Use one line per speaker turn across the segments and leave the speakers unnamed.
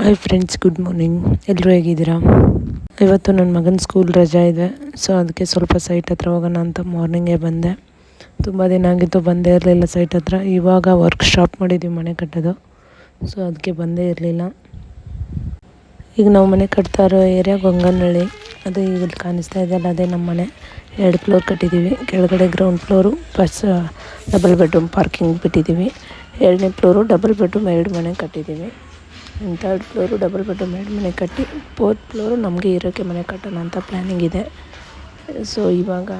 Hi friends good morning ಎಲ್ಲರೂ ಹೇಗಿದ್ದೀರಾ? ಇವತ್ತು ನನ್ನ ಮಗನ ಸ್ಕೂಲ್ ರಜಾ ಇದೆ ಸೊ ಅದಕ್ಕೆ ಸ್ವಲ್ಪ ಸೈಟ್ ಹತ್ರ ಹೋಗೋಣ ಅಂತ ಮಾರ್ನಿಂಗೇ ಬಂದೆ. ತುಂಬ ದಿನ ಆಗಿತ್ತು ಬಂದೇ ಇರಲಿಲ್ಲ ಸೈಟ್ ಹತ್ರ. ಇವಾಗ ವರ್ಕ್ ಸ್ಟಾಪ್ ಮಾಡಿದ್ದೀವಿ ಮನೆ ಕಟ್ಟೋದು ಸೊ ಅದಕ್ಕೆ ಬಂದೇ ಇರಲಿಲ್ಲ. ಈಗ ನಾವು ಮನೆ ಕಟ್ತಾ ಇರೋ ಏರಿಯಾ ಗೊಂಗನಹಳ್ಳಿ. ಅದು ಈಗ ಕಾಣಿಸ್ತಾ ಇದೆಯಲ್ಲ ಅದೇ ನಮ್ಮ ಮನೆ. ಎರಡು ಫ್ಲೋರ್ ಕಟ್ಟಿದ್ದೀವಿ ಕೆಳಗಡೆ ಗ್ರೌಂಡ್ ಫ್ಲೋರು ಬಸ್ ಡಬಲ್ ಬೆಡ್ರೂಮ್ ಪಾರ್ಕಿಂಗ್ ಬಿಟ್ಟಿದ್ದೀವಿ ಎರಡನೇ ಫ್ಲೋರು ಡಬಲ್ ಬೆಡ್ರೂಮ್ ಎರಡು ಮನೆ ಕಟ್ಟಿದ್ದೀವಿ ಥರ್ಡ್ ಫ್ಲೋರು, ಡಬಲ್ ಬೆಡ್ರೂಮ್, ಎರಡು ಮನೆ ಕಟ್ಟಿ, ಫೋರ್ತ್ ಫ್ಲೋರು ನಮಗೆ ಇರೋಕ್ಕೆ ಮನೆ ಕಟ್ಟೋಣ ಅಂತ ಪ್ಲ್ಯಾನಿಂಗ್ ಇದೆ. ಸೊ, ಇವಾಗ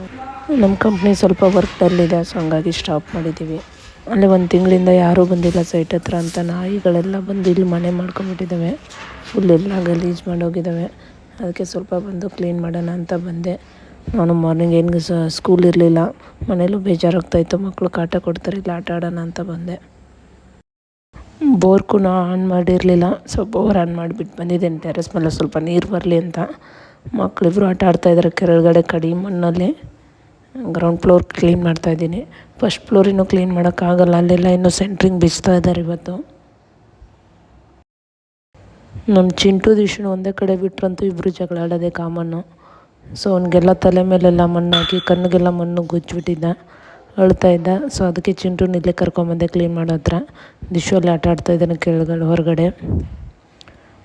ನಮ್ಮ ಕಂಪ್ನಿ ಸ್ವಲ್ಪ ವರ್ಕ್ ಡಲ್ಲಿದೆ ಸೊ ಹಂಗಾಗಿ ಸ್ಟಾಪ್ ಮಾಡಿದ್ದೀವಿ. ಅಲ್ಲಿ ಒಂದು ತಿಂಗಳಿಂದ ಯಾರೂ ಬಂದಿಲ್ಲ ಸೈಟ್ ಹತ್ರ ಅಂತ ನಾಯಿಗಳೆಲ್ಲ ಬಂದು ಇಲ್ಲಿ ಮನೆ ಮಾಡ್ಕೊಂಡ್ಬಿಟ್ಟಿದ್ದಾವೆ ಫುಲ್ ಎಲ್ಲ ಗಲೀಜು ಮಾಡೋಗಿದ್ದಾವೆ. ಅದಕ್ಕೆ ಸ್ವಲ್ಪ ಬಂದು ಕ್ಲೀನ್ ಮಾಡೋಣ ಅಂತ ಬಂದೆ. ನಾನು ಮಾರ್ನಿಂಗ್ ಏನು ಸ್ಕೂಲ್ ಇರಲಿಲ್ಲ, ಮನೇಲೂ ಬೇಜಾರಾಗ್ತಾಯಿತ್ತು ಮಕ್ಕಳು ಕಾಟ ಕೊಡ್ತಾರೆ, ಇಲ್ಲ ಆಟ ಆಡೋಣ ಅಂತ ಬಂದೆ. ಬೋರ್ಕು ಆನ್ ಮಾಡಿರಲಿಲ್ಲ. ಸೊ ಬೋರ್ ಆನ್ ಮಾಡಿಬಿಟ್ಟು ಬಂದಿದ್ದೇನೆ ಟೆರೆಸ್ ಮೇಲೆ. ಸ್ವಲ್ಪ ನೀರು ಬರಲಿ ಅಂತ. ಮಕ್ಕಳಿಬ್ರು ಆಟ ಆಡ್ತಾಯಿದ್ದಾರೆ ಕೆಳಗಡೆ ಕಡಿ ಮಣ್ಣಲ್ಲಿ. ಗ್ರೌಂಡ್ ಫ್ಲೋರ್ ಕ್ಲೀನ್ ಮಾಡ್ತಾಯಿದ್ದೀನಿ ಫಸ್ಟ್ ಫ್ಲೋರ್ ಇನ್ನೂ ಕ್ಲೀನ್ ಮಾಡೋಕ್ಕಾಗಲ್ಲ. ಅಲ್ಲೆಲ್ಲ ಇನ್ನೂ ಸೆಂಟ್ರಿಂಗ್ ಬಿಚ್ತಾ ಇದ್ದಾರೆ ಇವತ್ತು. ನಮ್ಮ ಚಿಂಟು ದಿಶನು ಒಂದೇ ಕಡೆ ಬಿಟ್ರಂತೂ ಇಬ್ಬರು ಜಗಳ ಆಡೋದೇ ಕಾಮನ್ನು ಸೊ ಅವನಿಗೆಲ್ಲ ತಲೆ ಮೇಲೆಲ್ಲ ಮಣ್ಣು ಹಾಕಿ ಕಣ್ಣಿಗೆಲ್ಲ ಮಣ್ಣು ಗುಜ್ಜಿಬಿಟ್ಟಿದ್ದ ಅಳ್ತಾ ಇದ್ದ. ಸೊ ಅದಕ್ಕೆ ಚಿಂಟು ಇಲ್ಲೇ ಕರ್ಕೊಂಬಂದೆ ಕ್ಲೀನ್ ಮಾಡೋ ಹತ್ರ. ದಿಶು ಅಲ್ಲಿ ಆಟ ಆಡ್ತಾ ಇದ್ದಾನೆ ಕೆಳಗಡೆ, ಹೊರಗಡೆ.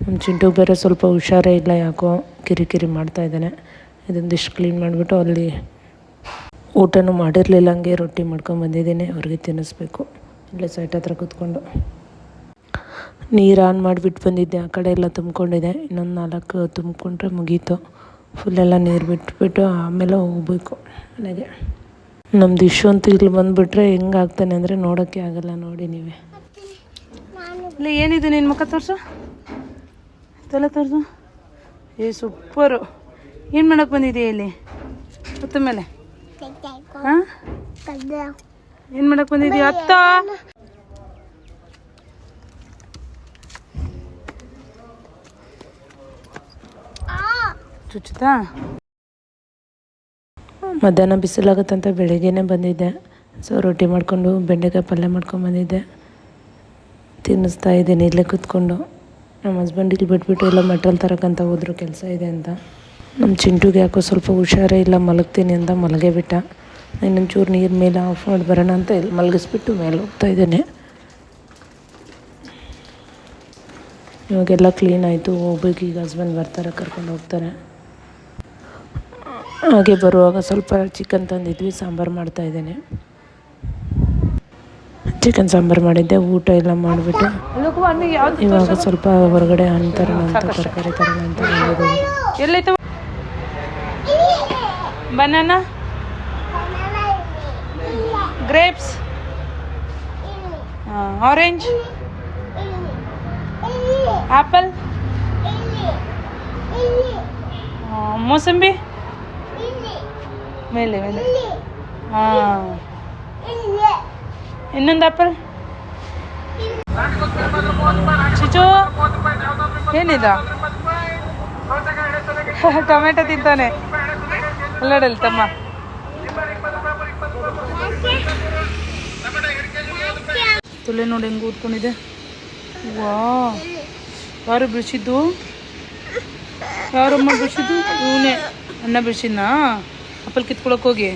ನಮ್ಮ ಚಿಂಟು ಬೇರೆ ಸ್ವಲ್ಪ ಹುಷಾರೇ ಇಲ್ಲ, ಯಾಕೋ ಕಿರಿಕಿರಿ ಮಾಡ್ತಾ ಇದ್ದಾನೆ. ಇದೊಂದಿಷ್ಟು ಕ್ಲೀನ್ ಮಾಡಿಬಿಟ್ಟು ಅಲ್ಲಿ ಊಟನೂ ಮಾಡಿರಲಿಲ್ಲ, ಹಂಗೆ ರೊಟ್ಟಿ ಮಾಡ್ಕೊಂಡು ಬಂದಿದ್ದೀನಿ. ಅವ್ರಿಗೆ ತಿನ್ನಿಸ್ಬೇಕು. ಇಲ್ಲೇ ಸೈಟ್ ಹತ್ರ ಕೂತ್ಕೊಂಡು. ನೀರು ಆನ್ ಮಾಡಿಬಿಟ್ಟು ಬಂದಿದ್ದೆ. ಆ ಕಡೆ ಎಲ್ಲ ತುಂಬ್ಕೊಂಡಿದೆ. ಇನ್ನೊಂದು ನಾಲ್ಕು ತುಂಬಿಕೊಂಡ್ರೆ ಮುಗೀತು. ಫುಲ್ಲೆಲ್ಲ ನೀರು ಬಿಟ್ಬಿಟ್ಟು ಆಮೇಲೆ ಹೋಗ್ಬೇಕು ಮನೆಗೆ. ನಮ್ದು ಇಶು ಅಂತೂ ಇಲ್ಲಿ ಬಂದ್ಬಿಟ್ರೆ ಹೆಂಗಾಗ್ತಾನೆ ಅಂದರೆ ನೋಡೋಕ್ಕೆ ಆಗಲ್ಲ ನೋಡಿ ನೀವೇ.
ಇಲ್ಲ ಏನಿದೆ ನಿನ್ನ ಮುಖ ತೋರಿಸು? ತಲೆ ತೋರಿಸು? ಏ ಸೂಪರು. ಏನು ಮಾಡೋಕೆ ಬಂದಿದೆಯಾ ಇಲ್ಲಿ? ಹೊತ್ತ ಮೇಲೆ. ಹಾಂ? ಏನು ಮಾಡೋಕೆ ಬಂದಿದೆಯಾ ಅತ್ತ? ಚುಚ್ಚುತ್ತಾ
ಮಧ್ಯಾಹ್ನ ಬಿಸಿಲಾಗುತ್ತಂತ ಬೆಳಗ್ಗೆನೇ ಬಂದಿದ್ದೆ. ಸೊ ರೊಟ್ಟಿ ಮಾಡಿಕೊಂಡು, ಬೆಂಡೆಕಾಯಿ ಪಲ್ಯ ಮಾಡ್ಕೊಂಡು ಬಂದಿದ್ದೆ. ತಿನ್ನಿಸ್ತಾ ಇದ್ದೀನಿ, ಇಲ್ಲೇ ಕೂತ್ಕೊಂಡು. ನಮ್ಮ ಹಸ್ಬೆಂಡ್ ಇಲ್ಲಿ ಬಿಟ್ಬಿಟ್ಟು ಎಲ್ಲ ಮೆಟ್ರಲ್ ತರಕಂತ ಹೋದ್ರು, ಕೆಲಸ ಇದೆ ಅಂತ. ನಮ್ಮ ಚಿಂಟುಗೆ ಯಾಕೋ ಸ್ವಲ್ಪ ಹುಷಾರೇ ಇಲ್ಲ, ಮಲಗ್ತೀನಿ ಅಂತ ಮಲಗೇ ಬಿಟ್ಟ. ಇನ್ನೊಂದು ಚೂರು ನೀರು ಮೇಲೆ ಆಫ್ ಮಾಡಿ ಬರೋಣ ಅಂತ ಇಲ್ಲಿ ಮಲಗಿಸ್ಬಿಟ್ಟು ಮೇಲೆ ಹೋಗ್ತಾ ಇದ್ದೇನೆ. ಇವಾಗೆಲ್ಲ ಕ್ಲೀನ್ ಆಯಿತು, ಹೋಗ್ಬೇಕು, ಈಗ ಹಸ್ಬೆಂಡ್ ಬರ್ತಾರೆ, ಕರ್ಕೊಂಡು ಹೋಗ್ತಾರೆ. ಹಾಗೆ ಬರುವಾಗ ಸ್ವಲ್ಪ ಚಿಕನ್ ತಂದಿದ್ವಿ ಸಾಂಬಾರು ಮಾಡ್ತಾಯಿದ್ದೇನೆ ಚಿಕನ್ ಸಾಂಬಾರು ಮಾಡಿದ್ದೆ ಊಟ ಎಲ್ಲ ಮಾಡಿಬಿಟ್ಟು ಇವಾಗ ಸ್ವಲ್ಪ ಹೊರಗಡೆ ಅಂತಾರ ಅಂತ ತರಕಾರಿ ತರೋಣ ಅಂತ
ಎಲ್ಲೈತೆ? Banana grapes orange apple mosambi? ಮೇಲೆ ಮೇಲೆ. ಹಾಂ. ಇನ್ನೊಂದು ಆ್ಯಪಲ್ ಚಿಚು ಏನಿದ? ಟೊಮೆಟೊ ತಿಂತಾನೆ. ಅಲ್ಲಡಲ್ ತಮ್ಮ. ತೊಲೆ ನೋಡಿ ಹೆಂಗೆ ಊದ್ಕೊಂಡಿದೆ. ವಾ. ಯಾರು ಬಿಡಿಸಿದ್ದು? ಯಾರಮ್ಮ ಬಿಡಿಸಿದ್ದು? ಇವನೇ. ಅನ್ನ ಬಿಡಿಸಿದ್ನಾ? ಅಪ್ಪಲ್ ಕಿತ್ಕೊಳಕ್ ಹೋಗಿ.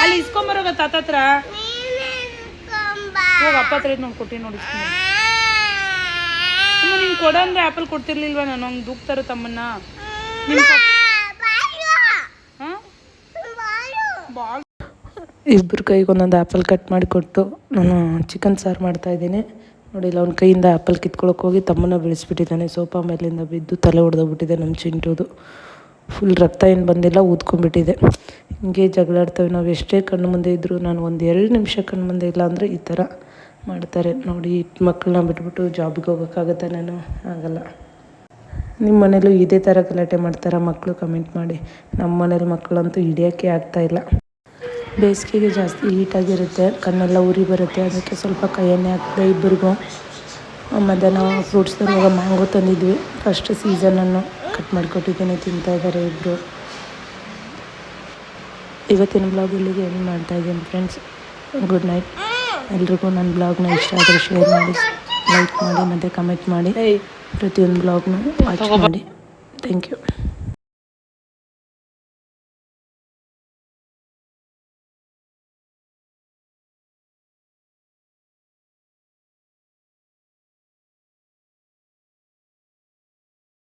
ಅಲ್ಲಿ ಇಸ್ಕೊಂಬರೋಗ ತಾತ ಹತ್ರ ಹೋಗ ಅಪ್ಪ ಹತ್ರ ಇದ್ ನೋಡಿ ಕೊಟ್ಟಿ ನೋಡಿ ಅಮ್ಮ ಕೊಡಂದ್ರೆ ಕೊಡ ಅಂದ್ರೆ ಆಪಲ್ ಕೊಡ್ತಿರ್ಲಿಲ್ವಾ ನಾನು? ಹಂಗೆ ದೂಕ್ತಾರ ತಮ್ಮನ್ನ.
ಇಬ್ಬರು ಕೈಗೆ ಒಂದೊಂದು ಆ್ಯಪಲ್ ಕಟ್ ಮಾಡಿ ಕೊಟ್ಟು ನಾನು ಚಿಕನ್ ಸಾರು ಮಾಡ್ತಾಯಿದ್ದೀನಿ ನೋಡಿಲ್ಲ ಅವ್ನ ಕೈಯಿಂದ ಆ್ಯಪಲ್ ಕಿತ್ಕೊಳಕ್ಕೆ ಹೋಗಿ ತಮ್ಮನ್ನ ಬೆಳೆಸ್ಬಿಟ್ಟಿದ್ದಾನೆ. ಸೋಫಾ ಮೇಲಿಂದ ಬಿದ್ದು ತಲೆ ಹೊಡೆದೋಗ್ಬಿಟ್ಟಿದೆ ನಮ್ಮ ಚಿಂಟುದು. ಫುಲ್ ರಕ್ತ ಏನು ಬಂದಿಲ್ಲ, ಊದ್ಕೊಂಡ್ಬಿಟ್ಟಿದೆ. ಹಿಂಗೆ ಜಗಳಾಡ್ತೇವೆ ನಾವು. ಎಷ್ಟೇ ಕಣ್ಣು ಮುಂದೆ ಇದ್ದರೂ ನಾನು ಒಂದು ಎರಡು ನಿಮಿಷ ಕಣ್ಣು ಮುಂದೆ ಇಲ್ಲ ಅಂದರೆ ಈ ಥರ ಮಾಡ್ತಾರೆ. ನೋಡಿ ಮಕ್ಕಳನ್ನ ಬಿಟ್ಬಿಟ್ಟು ಜಾಬಿಗೆ ಹೋಗೋಕ್ಕಾಗತ್ತೆ ನಾನು? ಆಗಲ್ಲ. ನಿಮ್ಮ ಮನೇಲೂ ಇದೇ ಥರ ಗಲಾಟೆ ಮಾಡ್ತಾರಾ ಮಕ್ಕಳು ಕಮೆಂಟ್ ಮಾಡಿ. ನಮ್ಮ ಮನೇಲಿ ಮಕ್ಕಳಂತೂ ಹಿಡಿಯೋಕ್ಕೆ ಆಗ್ತಾಯಿಲ್ಲ ಬೇಸಿಗೆಗೆ ಜಾಸ್ತಿ ಹೀಟಾಗಿರುತ್ತೆ ಕಣ್ಣೆಲ್ಲ ಉರಿ ಬರುತ್ತೆ ಅದಕ್ಕೆ ಸ್ವಲ್ಪ ಕೈ ಎಣ್ಣೆ ಹಾಕಿದೆ ಇಬ್ಬರಿಗೂ ಮಧ್ಯಾಹ್ನ ಫ್ರೂಟ್ಸ್ ತರುವಾಗ ಮ್ಯಾಂಗೋ ತಂದಿದ್ವಿ ಫಸ್ಟ್ ಸೀಸನನ್ನು ಕಟ್ ಮಾಡಿಕೊಟ್ಟಿದ್ದೀನಿ ತಿಂತಾ ಇದ್ದಾರೆ ಇಬ್ಬರು ಇವತ್ತಿನ ಬ್ಲಾಗ್ ಇಲ್ಲಿಗೆ ಏನು ಮಾಡ್ತಾಯಿದ್ದೀನಿ ಫ್ರೆಂಡ್ಸ್ ಗುಡ್ ನೈಟ್ ಎಲ್ರಿಗೂ ನನ್ನ ಬ್ಲಾಗ್ನ ಇಷ್ಟ ಆದರೆ ಶೇರ್ ಮಾಡಿ ಲೈಕ್ ಮಾಡಿ ಮತ್ತು ಕಮೆಂಟ್ ಮಾಡಿ. ಪ್ರತಿಯೊಂದು ಬ್ಲಾಗ್ನೂ ವಾಚ್ ಮಾಡಿ. Thank you